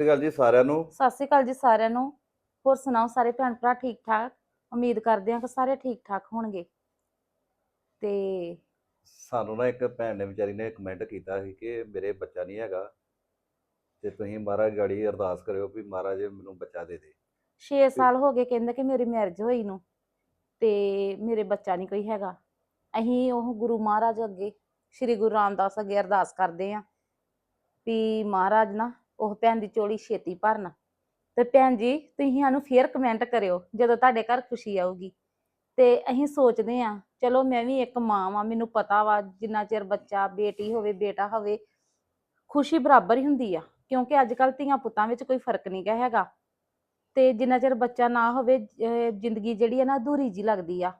ਸ਼੍ਰੀ ਅਕਾਲ ਜੀ ਸਾਰਿਆਂ ਨੂੰ। ਸਤਿ ਸ਼੍ਰੀ ਅਕਾਲ ਜੀ ਸਾਰਿਆਂ ਨੂੰ। ਹੋਰ ਸੁਣਾਓ ਸਾਰੇ ਭੈਣ ਭਰਾ ਠੀਕ ਠਾਕ? ਉਮੀਦ ਕਰਦੇ ਹਾਂ ਕਿ ਸਾਰੇ ਠੀਕ ਠਾਕ ਹੋਣਗੇ। ਤੇ ਸਾਨੂੰ ਨਾ ਇੱਕ ਭੈਣ ਨੇ ਵਿਚਾਰੀ ਨੇ ਕਮੈਂਟ ਕੀਤਾ ਸੀ ਕਿ ਮੇਰੇ ਬੱਚਾ ਨਹੀਂ ਹੈਗਾ ਤੇ ਤੁਸੀਂ ਮਹਾਰਾਜ ਗਾੜੀ ਅਰਦਾਸ ਕਰਿਓ ਵੀ ਮਹਾਰਾਜ ਮੈਨੂੰ ਬੱਚਾ ਦੇ ਦੇ। 6 ਸਾਲ ਹੋ ਗਏ ਕਹਿੰਦੇ ਕਿ ਮੇਰੀ ਮੈਰਿਜ ਹੋਈ ਨੂੰ ਤੇ ਮੇਰੇ ਬੱਚਾ ਨਹੀਂ ਕੋਈ ਹੈਗਾ। ਅਸੀਂ ਉਹ ਗੁਰੂ ਮਹਾਰਾਜ ਅੱਗੇ ਸ੍ਰੀ ਗੁਰੂ ਰਾਮਦਾਸ ਅੱਗੇ ਅਰਦਾਸ ਕਰਦੇ ਆਂ ਵੀ ਮਹਾਰਾਜ ਨਾ ਉਹ ਭੈਣ ਦੀ ਚੋਲੀ ਛੇਤੀ ਭਰਨ। ਤੇ ਭੈਣ ਜੀ, ਤੁਸੀਂ ਸਾਨੂੰ ਫੇਰ ਕਮੈਂਟ ਕਰਿਓ ਜਦੋਂ ਤੁਹਾਡੇ ਘਰ ਖੁਸ਼ੀ ਆਊਗੀ। ਤੇ ਅਸੀਂ ਸੋਚਦੇ ਆਂ ਚਲੋ ਮੈਂ ਵੀ ਇੱਕ ਮਾਂ ਵਾਂ, ਮੈਨੂੰ ਪਤਾ ਵਾ ਜਿੰਨਾ ਚਿਰ ਬੱਚਾ, ਬੇਟੀ ਹੋਵੇ, ਬੇਟਾ ਹੋਵੇ, ਖੁਸ਼ੀ ਬਰਾਬਰ ਹੀ ਹੁੰਦੀ ਆ। ਕਿਉਂਕਿ ਅੱਜ ਕੱਲ੍ਹ ਧੀਆਂ ਪੁੱਤਾਂ ਵਿੱਚ ਕੋਈ ਫ਼ਰਕ ਨਹੀਂ ਗਾ ਹੈਗਾ। ਤੇ ਜਿੰਨਾ ਚਿਰ ਬੱਚਾ ਨਾ ਹੋਵੇ, ਅਹ ਜ਼ਿੰਦਗੀ ਜਿਹੜੀ ਆ ਨਾ ਅਧੂਰੀ ਜੀ ਲੱਗਦੀ ਆ।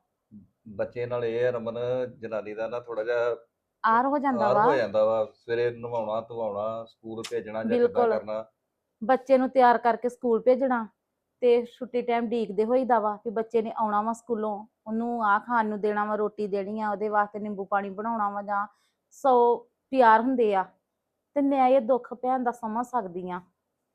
ਬੱਚੇ ਨਾਲ ਇਹ ਹੈ ਰਮਨ, ਜਨਾਨੀ ਦਾ ਨਾ ਥੋੜਾ ਜਿਹਾ ਆਰ ਹੋ ਜਾਂਦਾ ਆਰ ਵਾ। ਹੋ ਜਾਂਦਾ ਵਾ ਸਵੇਰੇ ਨਵਾਉਣਾ ਧਵਾਉਣਾ ਸਕੂਲ ਭੇਜਣਾ ਜਾਂ ਕਿੱਦਾਂ ਬਿਲਕੁਲ। ਕਰਨਾ। ਬੱਚੇ ਨੂੰ ਤਿਆਰ ਕਰਕੇ ਸਕੂਲ ਭੇਜਣਾ ਤੇ ਛੁੱਟੀ ਟਾਈਮ ਡੀਕਦੇ ਹੋਈਦਾ ਵਾ ਵੀ ਬੱਚੇ ਨੇ ਆਉਣਾ ਵਾ ਸਕੂਲੋਂ ਉਹਨੂੰ ਆ ਖਾਣ ਨੂੰ ਦੇਣਾ ਵਾ ਰੋਟੀ ਦੇਣੀ ਆ ਉਹਦੇ ਵਾਸਤੇ ਨਿੰਬੂ ਪਾਣੀ ਬਣਾਉਣਾ ਵਾ ਜਾਂ ਸੌ ਪਿਆਰ ਹੁੰਦੇ ਆ। ਤੇ ਮੈਂ ਇਹ ਦੁੱਖ ਭੈਣ ਦਾ ਸਮਝ ਸਕਦੀ ਆ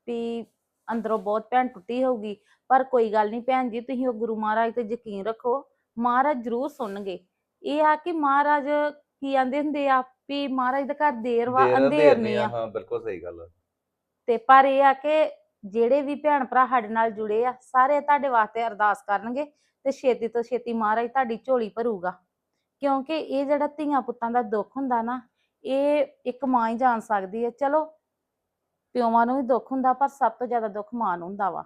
ਵੀ ਅੰਦਰੋਂ ਬਹੁਤ ਭੈਣ ਟੁੱਟੀ ਹੋਊਗੀ ਪਰ ਕੋਈ ਗੱਲ ਨਹੀਂ ਭੈਣ ਜੀ ਤੁਸੀਂ ਉਹ ਗੁਰੂ ਮਹਾਰਾਜ ਤੇ ਯਕੀਨ ਰੱਖੋ ਮਹਾਰਾਜ ਜ਼ਰੂਰ ਸੁਣਨਗੇ। ਇਹ ਆ ਕਿ ਮਹਾਰਾਜ ਕੀ ਆਂਦੇ ਹੁੰਦੇ ਆ ਵੀ ਮਹਾਰਾਜ ਦਾ ਘਰ ਦੇਰ ਵਾ ਦੇਰ ਅੰਧੇਰ ਨਹੀਂ ਆ। ਹਾਂ ਬਿਲਕੁਲ ਸਹੀ ਗੱਲ ਆ। ਤੇ ਪਰ ਇਹ ਆ ਕਿ ਜਿਹੜੇ ਵੀ ਭੈਣ ਭਰਾ ਸਾਡੇ ਨਾਲ ਜੁੜੇ ਆ ਸਾਰੇ ਤੁਹਾਡੇ ਵਾਸਤੇ ਅਰਦਾਸ ਕਰਨਗੇ ਤੇ ਛੇਤੀ ਤੋਂ ਛੇਤੀ ਮਹਾਰਾਜ ਤੁਹਾਡੀ ਝੋਲੀ ਭਰੂਗਾ। ਕਿਉਂਕਿ ਇਹ ਜਿਹੜਾ ਧੀਆਂ ਪੁੱਤਾਂ ਦਾ ਦੁੱਖ ਹੁੰਦਾ ਨਾ ਇਹ ਇੱਕ ਮਾਂ ਹੀ ਜਾਣ ਸਕਦੀ ਹੈ ਚਲੋ ਪਿਓਾਂ ਨੂੰ ਵੀ ਦੁੱਖ ਹੁੰਦਾ ਪਰ ਸਭ ਤੋਂ ਜ਼ਿਆਦਾ ਦੁੱਖ ਮਾਂ ਨੂੰ ਹੁੰਦਾ ਵਾ।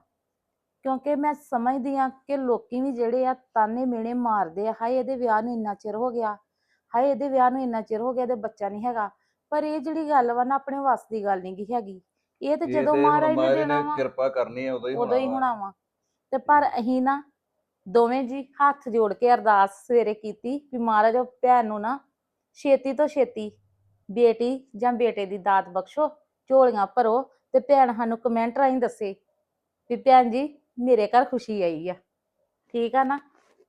ਕਿਉਂਕਿ ਮੈਂ ਸਮਝਦੀ ਆ ਕਿ ਲੋਕੀ ਵੀ ਜਿਹੜੇ ਆ ਤਾਨੇ ਮਿਹਣੇ ਮਾਰਦੇ ਆ ਹਾਏ ਇਹਦੇ ਵਿਆਹ ਨੂੰ ਇੰਨਾ ਚਿਰ ਹੋ ਗਿਆ। ਹਾਏ ਇਹਦੇ ਵਿਆਹ ਨੂੰ ਇੰਨਾ ਚਿਰ ਹੋ ਗਿਆ ਇਹਦੇ ਬੱਚਾ ਨਹੀਂ ਹੈਗਾ। ਪਰ ਇਹ ਜਿਹੜੀ ਗੱਲ ਵਾ ਨਾ ਆਪਣੇ ਵੱਸ ਦੀ ਗੱਲ ਨਹੀਂ ਗੀ ਹੈਗੀ। ਇਹ ਤੇ ਜਦੋਂ ਮਹਾਰਾਜ ਨੇ ਦੇਣਾ ਵਾ ਕਿਰਪਾ ਕਰਨੀ ਹੈ ਉਦੋਂ ਹੀ ਉਦੋਂ ਹੀ। ਹੋਣਾ ਵਾ। ਤੇ ਪਰ ਅਹੀਂ ਨਾ ਦੋਵੇਂ ਜੀ ਹੱਥ ਜੋੜ ਕੇ ਅਰਦਾਸ ਸਵੇਰੇ ਕੀਤੀ ਵੀ ਮਹਾਰਾਜ ਉਹ ਭੈਣ ਨੂੰ ਨਾ ਛੇਤੀ ਤੋਂ ਛੇਤੀ ਬੇਟੀ ਜਾਂ ਬੇਟੇ ਦੀ ਦਾਤ ਬਖਸ਼ੋ ਝੋਲੀਆਂ ਭਰੋ ਤੇ ਭੈਣ ਸਾਨੂੰ ਕਮੈਂਟ ਰਾਹੀਂ ਦੱਸੇ ਵੀ ਭੈਣ ਜੀ ਮੇਰੇ ਘਰ ਖੁਸ਼ੀ ਆਈ ਆ। ਠੀਕ ਆ ਨਾ?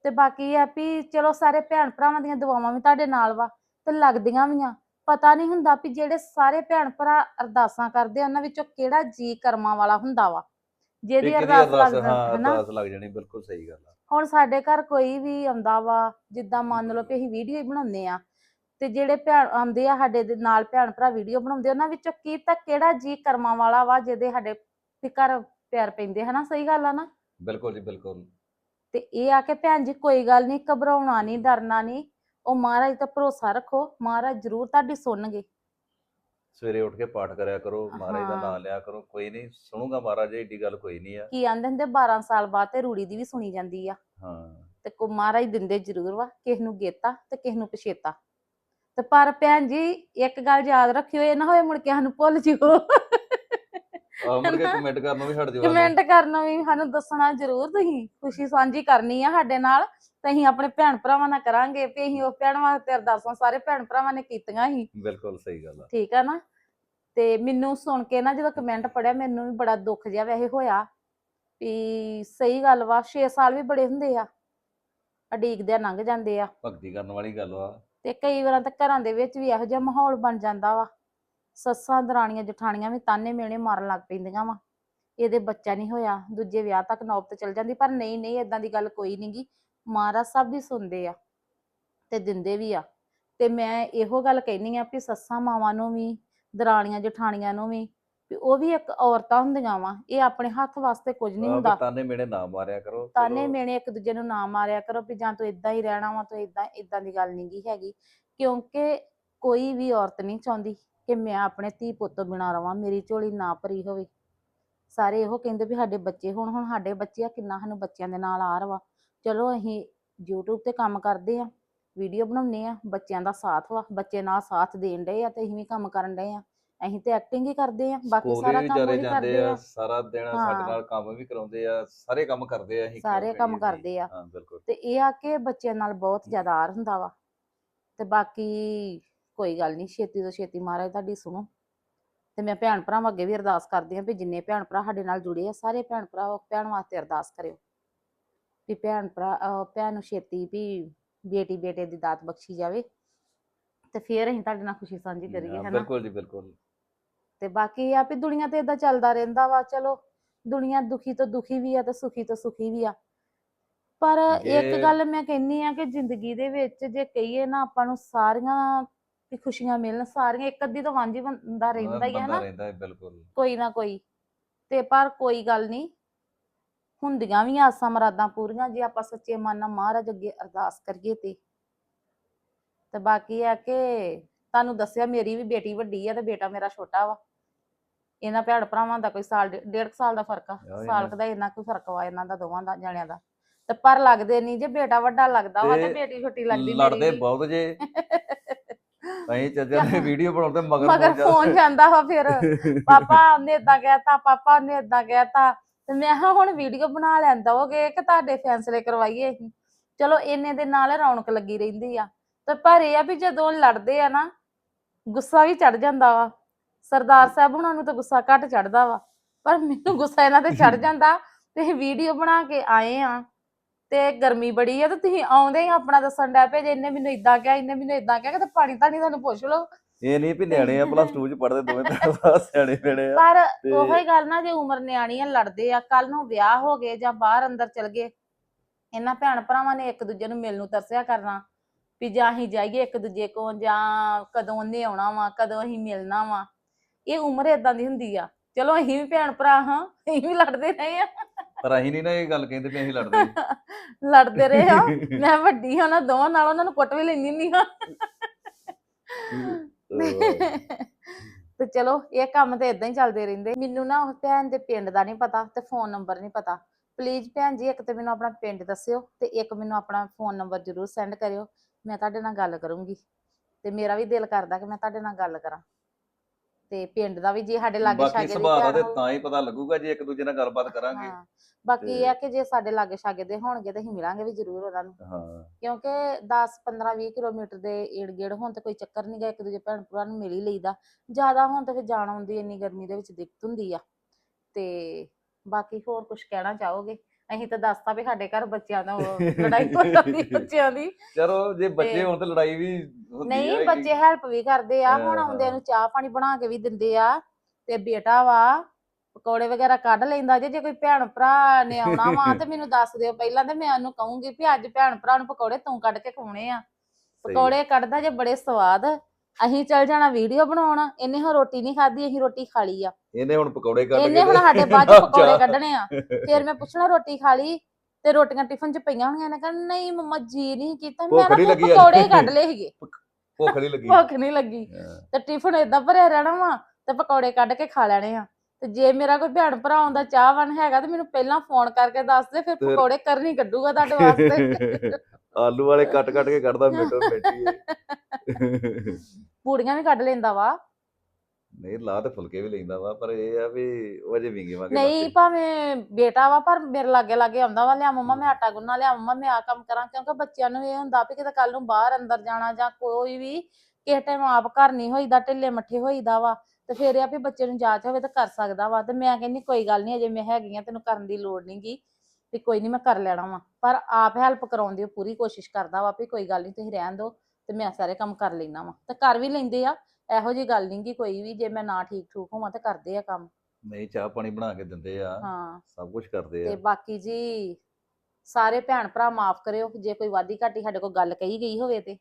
ਤੇ ਬਾਕੀ ਇਹ ਆ ਵੀ ਚਲੋ ਸਾਰੇ ਭੈਣ ਭਰਾਵਾਂ ਦੀਆਂ ਦੁਆਵਾਂ ਵੀ ਤੁਹਾਡੇ ਨਾਲ ਵਾ ਤੇ ਲੱਗਦੀਆਂ ਵੀ ਆ। ਪਤਾ ਨਹੀਂ ਹੁੰਦਾ ਵੀ ਜਿਹੜੇ ਸਾਰੇ ਭੈਣ ਭਰਾ ਅਰਦਾਸਾਂ ਕਰਦੇ ਆ ਉਹਨਾਂ ਵਿੱਚੋਂ ਕਿਹੜਾ ਜੀ ਕਰਮਾਂ ਵਾਲਾ ਹੁੰਦਾ ਵਾ। ਜਿਹਦੀ ਅਰਦਾਸ ਲੱਗ ਹਾਂ ਹਨਾ? ਅਰਦਾਸ ਲੱਗ ਜਾਣੀ ਬਿਲਕੁਲ ਸਹੀ ਗੱਲ ਆ। ਹੁਣ ਸਾਡੇ ਘਰ ਕੋਈ ਵੀ ਆਉਂਦਾ ਵਾ ਜਿੱਦਾਂ ਮੰਨ ਲਓ ਕਿ ਅਸੀਂ ਵੀਡੀਓ ਹੀ ਬਣਾਉਂਦੇ ਆ ਤੇ ਜਿਹੜੇ ਭੈਣ ਆਉਂਦੇ ਆ ਸਾਡੇ ਦੇ ਨਾਲ ਭੈਣ ਭਰਾ ਵੀਡੀਓ ਬਣਾਉਂਦੇ ਉਹਨਾਂ ਵਿੱਚੋਂ ਕੀ ਤਾਂ ਕਿਹੜਾ ਜੀ ਕਰਮਾਂ ਵਾਲਾ ਵਾ ਜਿਹਦੇ ਸਾਡੇ ਘਰ ਪਿਆਰ ਪੈਂਦੇ ਹਨਾ? ਸਹੀ ਗੱਲ ਆ ਨਾ? ਬਿਲਕੁਲ ਜੀ ਬਿਲਕੁਲ। ਤੇ ਇਹ ਆ ਕਿ ਭੈਣ ਜੀ ਕੋਈ ਗੱਲ ਨਹੀਂ ਘਬਰਾਉਣਾ ਨਹੀਂ ਡਰਨਾ ਨਹੀਂ ਉਹ ਮਹਾਰਾਜ ਤੇ ਭਰੋਸਾ ਰੱਖੋ ਮਹਾਰਾਜ ਜ਼ਰੂਰ ਤੁਹਾਡੀ ਸੁਣਨਗੇ। ਸਵੇਰੇ ਉੱਠ ਕੇ ਪਾਠ ਕਰਿਆ ਕਰੋ ਮਹਾਰਾਜ ਦਾ। ਨਾਮ ਲਿਆ ਕਰੋ ਕੋਈ ਨਹੀਂ ਸੁਣੂਗਾ ਮਹਾਰਾਜ ਏਡੀ ਗੱਲ ਕੋਈ ਨਹੀਂ ਆ। ਕੀ ਆਂਦੇ ਹੁੰਦੇ 12 ਸਾਲ ਬਾਅਦ ਤੇ ਰੂੜੀ ਦੀ ਵੀ ਸੁਣੀ ਜਾਂਦੀ ਆ। ਹਾਂ। ਤੇ ਕੋ ਮਹਾਰਾਜ ਦਿੰਦੇ ਜ਼ਰੂਰ ਵਾ ਕਿਸ ਨੂੰ ਗੇਤਾ ਤੇ ਕਿਸ ਨੂੰ ਪਛੇਤਾ। ਤੇ ਪਰ ਭੈਣ ਜੀ ਇੱਕ ਗੱਲ ਯਾਦ ਰੱਖਿਓ ਇਹ ਨਾ ਹੋਏ ਮੁੜ ਕੇ ਸਾਨੂੰ ਭੁੱਲ ਜਿਓ। ਆਹ ਮੁੜ ਕੇ? ਕਮੈਂਟ ਕਰਨੋਂ ਵੀ ਹਟ ਜਾਓ ਕਮੈਂਟ ਕਰਨਾ ਵੀ ਸਾਨੂੰ ਦੱਸਣਾ ਜ਼ਰੂਰ ਤੁਸੀਂ। ਖੁਸ਼ੀ ਸਾਂਝੀ ਕਰਨੀ ਆ ਸਾਡੇ ਨਾਲ। ਤੇ ਅਸੀਂ ਆਪਣੇ ਭੈਣ ਭਰਾਵਾਂ ਨਾਲ ਕਰਾਂਗੇ। ਵੀ ਅਸੀਂ ਉਹ ਭੈਣ ਵਾਸਤੇ ਅਰਦਾਸਾਂ ਸਾਰੇ ਭੈਣ ਭਰਾਵਾਂ ਨੇ ਕੀਤੀਆਂ ਸੀ। ਬਿਲਕੁਲ ਸਹੀ ਗੱਲ ਆ। ਠੀਕ ਆ ਨਾ? ਤੇ ਮੈਨੂੰ ਸੁਣ ਕੇ ਨਾ ਜਦੋਂ ਕਮੈਂਟ ਪੜਿਆ ਮੈਨੂੰ ਵੀ ਬੜਾ ਦੁੱਖ ਜਿਹਾ ਵੈਸੇ ਹੋਇਆ। ਵੀ ਸਹੀ ਗੱਲ ਵਾ 6 ਸਾਲ ਵੀ ਬੜੇ ਹੁੰਦੇ ਆ। ਅਡੀਕਦੇ ਲੰਘ ਜਾਂਦੇ ਆ। ਭਗਤੀ ਕਰਨ ਵਾਲੀ ਗੱਲ ਵਾ ਤੇ ਕਈ ਵਾਰਾਂ ਤਾਂ ਘਰਾਂ ਦੇ ਵਿੱਚ ਵੀ ਇਹੋ ਜਿਹਾ ਮਾਹੌਲ ਬਣ ਜਾਂਦਾ ਵਾ। ਸੱਸਾਂ ਦਰਾਣੀਆਂ ਜਠਾਣੀਆਂ ਵੀ ਤਾਨੇ ਮੇਣੇ ਮਾਰਨ ਲੱਗ ਪੈਂਦੀਆਂ ਵਾ। ਇਹਦੇ ਬੱਚਾ ਨਹੀਂ ਹੋਇਆ ਦੂਜੇ ਵਿਆਹ ਤੱਕ ਨੌਬਤ ਚਲ ਜਾਂਦੀ ਪਰ ਨਹੀਂ ਨਹੀਂ ਇਦਾਂ ਦੀ ਗੱਲ ਕੋਈ ਨਹੀਂਗੀ ਮਹਾਰਾਜ ਸਭ ਦੀ ਸੁਣਦੇ ਆ ਤੇ ਦਿੰਦੇ ਵੀ ਆ। ਤੇ ਮੈਂ ਇਹੋ ਗੱਲ ਕਹਿਨੀ ਆ ਵੀ ਸੱਸਾਂ ਮਾਵਾਂ ਨੂੰ ਵੀ ਦਰਾਣੀਆਂ ਜਠਾਣੀਆਂ ਨੂੰ ਵੀ ਵੀ ਉਹ ਵੀ ਇੱਕ ਔਰਤਾਂ ਹੁੰਦੀਆਂ ਵਾ। ਇਹ ਆਪਣੇ ਹੱਥ ਵਾਸਤੇ ਕੁਝ ਨਹੀਂ ਵੀ ਹੁੰਦਾ। ਤਾਨੇ ਮੇੜੇ ਨਾ ਮਾਰਿਆ ਕਰੋ ਤਾਨੇ ਮੇਣੇ ਇੱਕ ਦੂਜੇ ਨੂੰ ਨਾ ਮਾਰਿਆ ਕਰੋ ਵੀ ਜਾਂ ਤੂੰ ਇਦਾਂ ਹੀ ਰਹਿਣਾ ਵਾ ਤੂੰ ਇਦਾਂ ਇਦਾਂ ਦੀ ਗੱਲ ਨਹੀਂਗੀ ਹੈਗੀ। ਕਿਉਂਕਿ ਕੋਈ ਵੀ ਔਰਤ ਨਹੀਂ ਚਾਹੁੰਦੀ। ਕਿ ਮੈਂ ਆਪਣੇ ਧੀ ਪੁੱਤ ਤੋਂ ਬਿਨਾਂ ਰਵਾਂ ਮੇਰੀ ਝੋਲੀ ਨਾ ਭਰੀ ਹੋਵੇ। ਸਾਰੇ ਇਹੋ ਕਹਿੰਦੇ ਵੀ ਸਾਡੇ ਬੱਚੇ ਹੁਣ ਹੁਣ ਸਾਡੇ ਬੱਚੇ ਆ ਕਿੰਨਾ ਸਾਨੂੰ ਬੱਚਿਆਂ ਦੇ ਨਾਲ ਆਰ ਵਾ ਚਲੋ ਅਸੀਂ YouTube ਤੇ ਕੰਮ ਕਰਦੇ ਆ ਵੀਡੀਓ ਬਣਾਉਂਦੇ ਆ ਬੱਚਿਆਂ ਦਾ ਸਾਥ ਵਾ ਬੱਚੇ ਨਾਲ ਸਾਥ ਦੇਣ ਡਏ ਆ ਤੇ ਅਸੀਂ ਵੀ ਕੰਮ ਕਰਨ ਡਏ ਆ। ਅਸੀਂ ਤੇ ਐਕਟਿੰਗ ਹੀ ਕਰਦੇ ਆ ਬਾਕੀ ਸਾਰਾ ਕੰਮ ਉਹੀ ਕਰਦੇ ਆ ਆ। ਸਾਰਾ ਦਿਨ। ਸਾਡੇ ਨਾਲ ਕੰਮ ਵੀ ਕਰਾਉਂਦੇ ਆ ਸਾਰੇ ਕੰਮ ਕਰਦੇ ਆ ਅਸੀਂ ਸਾਰੇ ਕੰਮ। ਕਰਦੇ ਆ। ਹਾਂ ਬਿਲਕੁਲ। ਤੇ ਇਹ ਆ ਕਿ ਬੱਚਿਆਂ ਨਾਲ ਬਹੁਤ ਜ਼ਿਆਦਾ ਆਰ ਹੁੰਦਾ ਵਾ। ਤੇ ਬਾਕੀ ਕੋਈ ਗੱਲ ਨਹੀਂ ਛੇਤੀ ਤੋਂ ਛੇਤੀ ਮਹਾਰਾਜ ਤੁਹਾਡੀ ਸੁਣੋ। ਤੇ ਮੈਂ ਭੈਣ ਭਰਾਵਾਂ ਅੱਗੇ ਵੀ ਅਰਦਾਸ ਕਰਦੀ ਹਾਂ ਵੀ ਜਿੰਨੇ ਭੈਣ ਭਰਾ ਸਾਡੇ ਨਾਲ ਜੁੜੇ ਆ ਸਾਰੇ ਭੈਣ ਭਰਾ ਉਹ ਭੈਣ ਵਾਸਤੇ ਅਰਦਾਸ ਕਰਿਓ। ਵੀ ਭੈਣ ਭਰਾ ਭੈਣ ਨੂੰ ਛੇਤੀ ਵੀ ਬੇਟੀ ਬੇਟੇ ਦੀ ਦਾਤ ਬਖਸ਼ੀ ਜਾਵੇ ਤੇ ਫਿਰ ਅਸੀਂ ਤੁਹਾਡੇ ਨਾਲ ਖੁਸ਼ੀ ਸਾਂਝੀ ਕਰੀਏ ਹਾਂ, ਹਨਾ? ਬਿਲਕੁਲ ਜੀ ਬਿਲਕੁਲ ਤੇ ਬਾਕੀ ਇਹ ਆ ਵੀ ਦੁਨੀਆ ਤੇ ਇਦਾਂ ਚੱਲਦਾ ਰਹਿੰਦਾ ਵਾ ਚਲੋ ਦੁਨੀਆ ਦੁਖੀ ਤੋਂ ਦੁਖੀ ਵੀ ਆ ਤੇ ਸੁਖੀ ਤੋਂ ਸੁਖੀ ਵੀ ਆ। ਪਰ ਇੱਕ ਜੇ- ਗੱਲ ਮੈਂ ਕਹਿੰਨੀ ਆ ਕਿ ਜ਼ਿੰਦਗੀ ਦੇ ਵਿੱਚ ਜੇ ਕਹੀਏ ਨਾ ਆਪਾਂ ਨੂੰ ਸਾਰੀਆਂ ਵੀ ਖੁਸ਼ੀਆਂ ਮਿਲਣ ਸਾਰੀਆਂ ਇੱਕ ਅੱਧੀ ਤਾਂ ਵਾਂਝੀ ਬੰਦਾ ਰਹਿੰਦਾ ਹੀ ਹੈ ਬੰਦਾ ਨਾ। ਰਹਿੰਦਾ ਹੈ ਬਿਲਕੁਲ। ਕੋਈ ਨਾ ਕੋਈ। ਤੇ ਪਰ ਕੋਈ ਗੱਲ ਨਹੀਂ ਹੁੰਦੀਆਂ ਵੀ ਆਸਾਂ ਮਰਾਦਾਂ ਪੂਰੀਆਂ ਜੇ ਆਪਾਂ ਸੱਚੇ ਮਨ ਨਾਲ ਮਹਾਰਾਜ ਅੱਗੇ ਅਰਦਾਸ ਕਰੀਏ ਤੇ। ਤੇ ਬਾਕੀ ਆ ਕਿ ਤੁਹਾਨੂੰ ਦੱਸਿਆ ਮੇਰੀ ਵੀ ਬੇਟੀ ਵੱਡੀ ਆ ਤੇ ਬੇਟਾ ਮੇਰਾ ਛੋਟਾ ਵਾ। ਇਹਨਾਂ ਭੈਣ ਭਰਾਵਾਂ ਦਾ ਕੋਈ ਸਾਲ ਡੇ- ਡੇਢ ਕੁ ਸਾਲ ਦਾ ਫ਼ਰਕ ਆ। ਸਾਲ ਇਹਨਾਂ- ਕੁ ਦਾ ਇੰਨਾ ਕੋਈ ਫ਼ਰਕ ਵਾ ਇਹਨਾਂ ਦਾ ਦੋਵਾਂ ਦਾ ਜਣਿਆਂ ਦਾ। ਤੇ ਪਰ ਲੱਗਦੇ ਨਹੀਂ ਜੇ ਬੇਟਾ ਵੱਡਾ ਲੱਗਦਾ ਵਾ ਤੇ ਤੇ ਬੇਟੀ ਛੋਟੀ ਲੱਗਦੀ ਲੜਦੇ ਮੇਰੀ ਵੀ। ਬਹੁਤ ਜੇ। ਅਸੀਂ ਚੱਜਾ ਨੇ ਵੀਡੀਓ ਬਣਾਉਂਦੇ ਮਗਰ ਮਗਰ ਪਹੁੰਚ ਫੋਨ ਜਾਂਦਾ। ਵਾ ਫਿਰ। ਪਾਪਾ ਉਹਨੇ ਇਦਾਂ ਕਹਿਤਾ ਪਾਪਾ ਉਹਨੇ ਇਦਾਂ ਕਹਿਤਾ ਤੇ। ਮੈਂ ਕਿਹਾ ਹੁਣ ਵੀਡੀਓ ਬਣਾ ਲੈਂਦਾ ਹੋਗੇ ਕਿ ਤੁਹਾਡੇ ਫੈਸਲੇ ਕਰਵਾਈਏ ਅਸੀਂ। ਚਲੋ ਇੰਨੇ ਦੇ ਨਾਲ ਰੌਣਕ ਲੱਗੀ ਰਹਿੰਦੀ ਆ। ਤੇ ਪਰ ਇਹ ਆ ਵੀ ਜਦੋਂ ਲੜਦੇ ਆ ਨਾ ਗੁੱਸਾ ਵੀ ਚੜ ਜਾਂਦਾ ਵਾ। ਸਰਦਾਰ ਸਾਹਿਬ ਹੁਣਾਂ ਨੂੰ ਤਾਂ ਗੁੱਸਾ ਘੱਟ ਚੜਦਾ ਵਾ। ਪਰ ਮੈਨੂੰ ਗੁੱਸਾ ਇਹਨਾਂ ਤੇ ਚੜ ਜਾਂਦਾ। ਤੇ ਵੀਡੀਓ ਬਣਾ ਕੇ ਆਏ ਆ। ਤੇ ਗਰਮੀ ਬੜੀ ਆ ਤੇ ਤੁਸੀਂ ਆਉਂਦੇ ਹੀ ਆਪਣਾ ਦੱਸਣ ਡੈ ਪਏ ਜੇ ਇਹਨੇ ਮੈਨੂੰ ਇਦਾਂ ਕਿਹਾ ਇਹਨੇ ਮੈਨੂੰ ਇਦਾਂ ਕਿਹਾ ਕਿ ਪਾਣੀ ਤਾਂ ਨਹੀਂ ਤੁਹਾਨੂੰ ਪੁੱਛ ਲਓ। ਇਹ ਨਹੀਂ ਵੀ ਨਿਆਣੇ ਆ ਪਲੱਸ 2 ਚ ਪੜਦੇ ਦੋਵੇਂ ਤਾਂ ਸਿਆਣੇ ਆ। ਪਰ ਉਹੋ ਹੀ ਗੱਲ ਨਾ ਜੇ ਉਮਰ ਨਿਆਣੀ ਆ ਲੜਦੇ ਆ ਕੱਲ ਨੂੰ ਵਿਆਹ ਹੋ ਗਏ ਜਾਂ ਬਾਹਰ ਅੰਦਰ ਚਲ ਗਏ ਇਹਨਾਂ ਭੈਣ ਭਰਾਵਾਂ ਨੇ ਇੱਕ ਦੂਜੇ ਨੂੰ ਮਿਲਣ ਨੂੰ ਤਰਸਿਆ ਕਰਨਾ ਵੀ ਜਾਂ ਅਸੀਂ ਜਾਈਏ ਇੱਕ ਦੂਜੇ ਕੋਲ ਜਾਂ ਕਦੋਂ ਉਹਨੇ ਆਉਣਾ ਵਾ ਕਦੋਂ ਅਸੀਂ ਮਿਲਣਾ ਵਾ। ਇਹ ਉਮਰ ਏਦਾਂ ਦੀ ਹੁੰਦੀ ਆ। ਚਲੋ ਅਸੀਂ ਵੀ ਭੈਣ ਭਰਾ ਹਾਂ ਅਸੀਂ ਵੀ ਲੜਦੇ ਰਹੇ ਆ। ਪਰ ਅਸੀਂ ਨਹੀਂ ਨਾ ਇਹ ਗੱਲ ਕਹਿੰਦੇ ਵੀ ਅਸੀਂ ਲੜਦੇ ਲੜਦੇ ਰਹੇ ਆ ਮੈਂ ਵੱਡੀ ਹਾਂ ਨਾ ਦੋਵਾਂ ਨਾਲ ਉਹਨਾਂ ਨੂੰ ਕੁੱਟ ਵੀ ਲੈਂਦੀ ਨਹੀਂ ਹਾਂ। ਤੇ ਚਲੋ ਇਹ ਕੰਮ ਤੇ ਇਦਾਂ ਹੀ ਚੱਲਦੇ ਰਹਿੰਦੇ। ਮੈਨੂੰ ਨਾ ਉਸ ਭੈਣ ਦੇ ਪਿੰਡ ਦਾ ਨਹੀਂ ਪਤਾ ਤੇ ਫੋਨ ਨੰਬਰ ਨਹੀਂ ਪਤਾ। ਪਲੀਜ਼ ਭੈਣ ਜੀ ਇੱਕ ਤੇ ਮੈਨੂੰ ਆਪਣਾ ਪਿੰਡ ਦੱਸਿਓ ਤੇ ਇੱਕ ਮੈਨੂੰ ਆਪਣਾ ਫੋਨ ਨੰਬਰ ਜ਼ਰੂਰ ਸੈਂਡ ਕਰਿਓ। ਮੈਂ ਤੁਹਾਡੇ ਨਾਲ ਗੱਲ ਕਰੂੰਗੀ। ਤੇ ਮੇਰਾ ਵੀ ਦਿਲ ਕਰਦਾ ਕਿ ਮੈਂ ਤੁਹਾਡੇ ਨਾਲ ਗੱਲ ਕਰਾਂ। ਤੇ ਪਿੰਡ ਦਾ ਵੀ ਜੇ ਸਾਡੇ ਲਾਗੇ ਬਾਕੀ ਛਾਗੇ ਦੇ ਸੁਭਾਅ ਦਾ ਤੇ ਹੀ ਪਤਾ ਲੱਗੂਗਾ ਜੇ ਇੱਕ ਦੂਜੇ ਨਾਲ ਗੱਲਬਾਤ ਕਰਾਂਗੇ। ਹਾਂ ਬਾਕੀ ਇਹ ਆ ਕਿ ਜੇ ਸਾਡੇ ਲਾਗੇ ਛਾਗੇ ਦੇ ਹੋਣਗੇ ਤੇ ਅਸੀਂ ਮਿਲਾਂਗੇ ਵੀ ਜ਼ਰੂਰ ਉਹਨਾਂ ਨੂੰ। ਹਾਂ। ਕਿਉਂਕਿ 10 15 20 ਕਿਲੋਮੀਟਰ ਦੇ ਏੜ ਗੇੜ ਹੋਣ ਤੇ ਕੋਈ ਚੱਕਰ ਨਹੀਂ ਗਾ ਇੱਕ ਦੂਜੇ ਭੈਣ ਭਰਾ ਨੂੰ ਮਿਲ ਹੀ ਲਈਦਾ। ਜ਼ਿਆਦਾ ਹੋਣ ਤੇ ਫਿਰ ਜਾਣ ਆਉਣ ਦੀ ਇੰਨੀ ਗਰਮੀ ਦੇ ਵਿੱਚ ਦਿੱਕਤ ਹੁੰਦੀ ਆ। ਤੇ ਬਾਕੀ ਹੋਰ ਕੁਝ ਕਹਿਣਾ ਚਾਹੋਗੇ? ਅਸੀਂ ਤਾਂ ਦੱਸਤਾ ਵੀ ਸਾਡੇ ਘਰ ਬੱਚਿਆਂ ਦਾ ਉਹ ਲੜਾਈ ਹੋ ਜਾਂਦੀ ਬੱਚਿਆਂ ਦੀ। ਚਲੋ ਜੇ ਬੱਚੇ ਤੇ- ਹੋਣ ਤੇ ਲੜਾਈ ਵੀ ਹੁੰਦੀ ਨਹੀਂ ਆ ਬੱਚੇ ਹੈਲਪ ਵੀ ਕਰਦੇ ਆ ਹੁਣ ਹਾਂ, ਆਉਂਦਿਆਂ ਹਾਂ। ਨੂੰ ਚਾਹ ਪਾਣੀ ਬਣਾ ਕੇ ਵੀ ਦਿੰਦੇ ਆ ਤੇ ਬੇਟਾ ਵਾ ਪਕੌੜੇ ਵਗੈਰਾ ਕੱਢ ਲੈਂਦਾ ਜੇ ਜੇ ਕੋਈ ਭੈਣ ਭਰਾ ਨੇ ਆਉਣਾ ਵਾ ਤੇ ਮੈਨੂੰ ਦੱਸ ਦਿਓ ਪਹਿਲਾਂ ਤੇ ਮੈਂ ਉਹਨੂੰ ਕਹੂੰਗੀ ਵੀ ਅੱਜ ਭੈਣ ਭਰਾ ਨੂੰ ਪਕੌੜੇ ਤੂੰ ਕੱਢ ਕੇ ਖਵਾਉਣੇ ਆ ਸਹੀ। ਪਕੌੜੇ ਕੱਢਦਾ ਜੇ ਬੜੇ ਸਵਾਦ ਅਸੀਂ ਚੱਲ ਜਾਣਾ ਵੀਡੀਓ ਬਣਾਉਣ ਇਹਨੇ ਹੁਣ ਰੋਟੀ ਨਹੀਂ ਖਾਧੀ ਅਸੀਂ ਰੋਟੀ ਖਾ ਲਈ ਆ ਇਹਨੇ ਹੁਣ ਪਕੌੜੇ ਕੱਢ ਇਹਨੇ ਹੁਣ ਸਾਡੇ ਬਾਅਦ ਚ ਪਕੌੜੇ। ਕੱਢਣੇ ਆ ਫਿਰ ਮੈਂ ਪੁੱਛਣਾ ਰੋਟੀ ਖਾ ਲਈ ਤੇ ਰੋਟੀਆਂ ਟਿਫਨ ਚ ਪਈਆਂ ਹੋਣਗੀਆਂ ਇਹਨੇ ਕਹਿੰਦਾ ਨਹੀਂ ਮੰਮਾ ਜੀ ਨਹੀਂ ਕੀਤਾ ਮੈਂ ਭੁੱਖ ਨਾ ਨੀ ਫਿਰ ਲੱਗੀ ਅੱਜ। ਪਕੌੜੇ ਹੀ ਕੱਢ ਲਏ ਸੀਗੇ ਭੁੱਖ ਨਹੀਂ ਲੱਗੀ। ਭੁੱਖ ਨਹੀਂ ਲੱਗੀ। ਹਾਂ। ਤੇ ਟਿਫਨ ਏਦਾਂ ਭਰਿਆ ਰਹਿਣਾ ਵਾ ਤੇ ਪਕੌੜੇ ਕੱਢ ਕੇ ਖਾ ਲੈਣੇ ਆ। ਤੇ ਜੇ ਮੇਰਾ ਕੋਈ ਭੈਣ ਭਰਾ ਆਉਂਦਾ ਚਾਹਵਾਨ ਹੈਗਾ ਤੇ ਮੈਨੂੰ ਪਹਿਲਾਂ ਫੋਨ ਕਰਕੇ ਦੱਸ ਦੇ ਫਿਰ ਫਿਰ- ਪਕੌੜੇ ਕਰਨੀ ਕੱਢੂਗਾ ਤੁਹਾਡੇ ਵਾਸਤੇ। ਆਲੂ ਵਾਲੇ ਕੱਟ ਕੱਟ ਕੇ ਕੱਢਦਾ ਮਿੰਟੋ ਮਿੰਟੀ। ਪੂੜੀਆਂ ਵੀ ਕੱਢ ਲੈਂਦਾ ਵਾ। ਨਹੀਂ ਲਾ ਤੇ ਫੁਲਕੇ ਵੀ ਲੈਂਦਾ ਵਾ ਪਰ ਇਹ ਆ ਵੀ ਉਹ ਅਜੇ ਵਿੰਗੇ ਵਾਂਗੇ ਨਹੀਂ ਭਾਵੇਂ ਬੇਟਾ ਵਾ ਪਰ ਮੇਰੇ ਲਾਗੇ ਲਾਗੇ ਆਉਂਦਾ ਵਾ ਲਿਆ ਮੰਮਾ ਮੈਂ ਆਟਾ ਗੁੰਨਾ ਲਿਆ ਮੰਮਾ ਮੈਂ ਆ ਕੰਮ ਕਰਾਂ ਕਿਉਂਕਿ ਬੱਚਿਆਂ ਨੂੰ ਇਹ ਹੁੰਦਾ ਵੀ ਕਿਤੇ ਕੱਲ ਨੂੰ ਬਾਹਰ ਅੰਦਰ ਜਾਣਾ ਜਾਂ ਕੋਈ ਵੀ ਕਿਸੇ ਟਾਈਮ ਆਪ ਘਰ ਨਹੀਂ ਹੋਈਦਾ ਢਿੱਲੇ ਮੱਠੇ ਹੋਈਦਾ ਵਾ ਤੇ ਫਿਰ ਇਹ ਆ ਵੀ ਬੱਚੇ ਨੂੰ ਜਾਚ ਹੋਵੇ ਤਾਂ ਕਰ ਸਕਦਾ ਵਾ ਤੇ ਮੈਂ ਕਹਿੰਦੀ ਕੋਈ ਗੱਲ ਨਹੀਂ ਅਜੇ ਮੈਂ ਹੈਗੀ ਆ ਤੈਨੂੰ ਕਰਨ ਦੀ ਲੋੜ ਨਹੀਂਗੀ ਵੀ ਕੋਈ ਨਹੀਂ ਮੈਂ ਕਰ ਲੈਣਾ ਵਾ ਪਰ ਆਪ ਹੈਲਪ ਕਰਾਉਣ ਦੀ ਪੂਰੀ ਕੋਸ਼ਿਸ਼ ਕਰਦਾ ਵਾ ਵੀ ਕੋਈ ਗੱਲ ਨਹੀਂ ਤੁਸੀਂ ਰਹਿਣ ਦਿਓ ਤੇ ਮੈਂ ਸਾਰੇ ਕੰਮ ਕਰ ਲੈਣਾ ਵਾ ਤੇ ਕਰ ਵੀ ਲੈਂਦੇ ਆ ਇਹੋ ਜੀ ਗੱਲ ਨਹੀਂਗੀ ਕੋਈ ਵੀ ਜੇ ਮੈਂ ਨਾ ਠੀਕ ਠੂਕ ਹੋਵਾਂ ਤੇ ਕਰਦੇ ਆ ਕੰਮ। ਨਹੀਂ ਚਾਹ ਪਾਣੀ ਬਣਾ ਕੇ ਦਿੰਦੇ ਆ। ਹਾਂ। ਸਭ ਕੁਝ ਕਰਦੇ ਤੇ ਆ ਬਾਕੀ ਜੀ ਸਾਰੇ ਭੈਣ ਭਰਾ ਮਾਫ ਕਰਿਓ ਜੇ ਕੋਈ ਵਾਦੀ ਘਾਟੀ ਸਾਡੇ ਕੋਲ ਗੱਲ ਕਹੀ ਗਈ ਹੋਵੇ ਤੇ।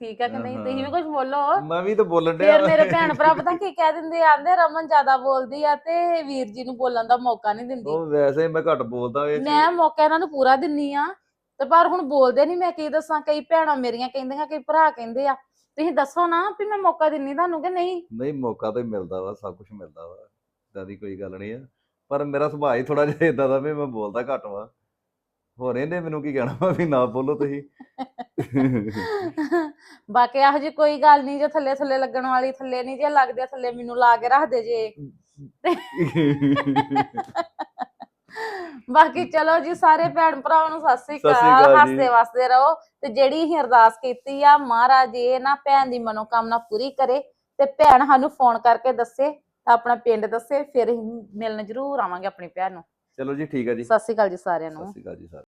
ਠੀਕ ਹੈ ਕਿ ਨਹੀਂ? ਤੁਸੀਂ ਵੀ। ਕੁਝ ਬੋਲੋ। ਮੈਂ ਵੀ ਤਾਂ ਬੋਲਣ ਡਿਆ। ਫਿਰ ਮੇਰੇ ਭੈਣ ਭਰਾ ਪਤਾ ਕੀ ਕਹਿ ਦਿੰਦੇ ਆ, ਆਂਦੇ ਰਮਨ ਜ਼ਿਆਦਾ ਬੋਲਦੀ ਆ ਤੇ ਵੀਰ ਜੀ ਨੂੰ ਬੋਲਣ ਦਾ ਮੌਕਾ ਨਹੀਂ ਦਿੰਦੀ। ਉਹ ਵੈਸੇ ਹੀ ਮੈਂ ਘੱਟ ਬੋਲਦਾ 'ਚ। ਮੈਂ ਮੌਕਾ ਇਹਨਾਂ ਨੂੰ ਪੂਰਾ ਦਿੰਨੀ ਆ। ਤੇ ਪਰ ਹੁਣ ਬੋਲਦੇ ਨਹੀਂ ਮੈਂ ਕੀ ਦੱਸਾਂ? ਕਈ ਭੈਣਾਂ ਮੇਰੀਆਂ ਕਹਿੰਦੀਆਂ ਕਈ ਭਰਾ ਕਹਿੰਦੇ ਆ। ਤੁਸੀਂ ਦੱਸੋ ਨਾ ਵੀ ਮੈਂ ਮੌਕਾ ਦਿੰਨੀ ਤੁਹਾਨੂੰ ਕਿ ਨਹੀਂ? ਨਹੀਂ ਮੌਕਾ ਤਾਂ ਮਿਲਦਾ ਵਾ ਸਭ ਕੁਝ ਮਿਲਦਾ ਵਾ। ਇਦਾਂ ਦੀ ਕੋਈ ਗੱਲ ਨਹੀਂ ਆ। ਪਰ ਮੇਰਾ ਸੁਭਾਅ ਹੀ ਥੋੜਾ ਜਿਹਾ ਇਦਾਂ ਦਾ ਵੀ ਮੈਂ ਬੋਲਦਾ ਘੱਟ ਵਾ। ਹੋਰ ਇਹਨੇ ਮੈਨੂੰ ਕੀ ਕਹਿਣਾ ਵਾ ਵੀ ਨਾ ਬੋਲੋ ਤੁਸੀਂ? ਬਾਕੀ ਇਹੋ ਜੀ ਕੋਈ ਗੱਲ ਨਹੀਂ ਜੇ ਥੱਲੇ ਥੱਲੇ ਲੱਗਣ ਵਾਲੀ ਥੱਲੇ ਨਹੀਂ ਜੇ ਲੱਗਦੇ ਥੱਲੇ ਮੈਨੂੰ ਲਾ ਕੇ ਰੱਖ ਦੇ ਜੇ ਬਾਕੀ ਚਲੋ ਜੀ ਸਾਰੇ ਭੈਣ ਭਰਾਵਾਂ ਨੂੰ ਸਤਿ ਸ੍ਰੀ ਸਤਿ ਸ੍ਰੀ ਅਕਾਲ। ਅਕਾਲ ਜੀ। ਹੱਸਦੇ ਵਸਦੇ ਰਹੋ ਤੇ ਜਿਹੜੀ ਅਸੀਂ ਅਰਦਾਸ ਕੀਤੀ ਆ ਮਹਾਰਾਜ ਇਹ ਨਾ ਭੈਣ ਦੀ ਮਨੋਕਾਮਨਾ ਪੂਰੀ ਕਰੇ ਤੇ ਭੈਣ ਸਾਨੂੰ ਫੋਨ ਕਰਕੇ ਦੱਸੇ ਆਪਣਾ ਪਿੰਡ ਦੱਸੇ ਫਿਰ ਅਸੀਂ ਮਿਲਣ ਜ਼ਰੂਰ ਆਵਾਂਗੇ ਆਪਣੀ ਭੈਣ ਨੂੰ। ਚਲੋ ਜੀ ਠੀਕ ਹੈ ਜੀ। ਸਤਿ ਸ੍ਰੀ ਅਕਾਲ ਜੀ ਸਾਰਿਆਂ ਨੂੰ। ਸਤਿ ਸ਼੍ਰੀ ਅਕਾਲ ਜੀ ਸਾਰੇ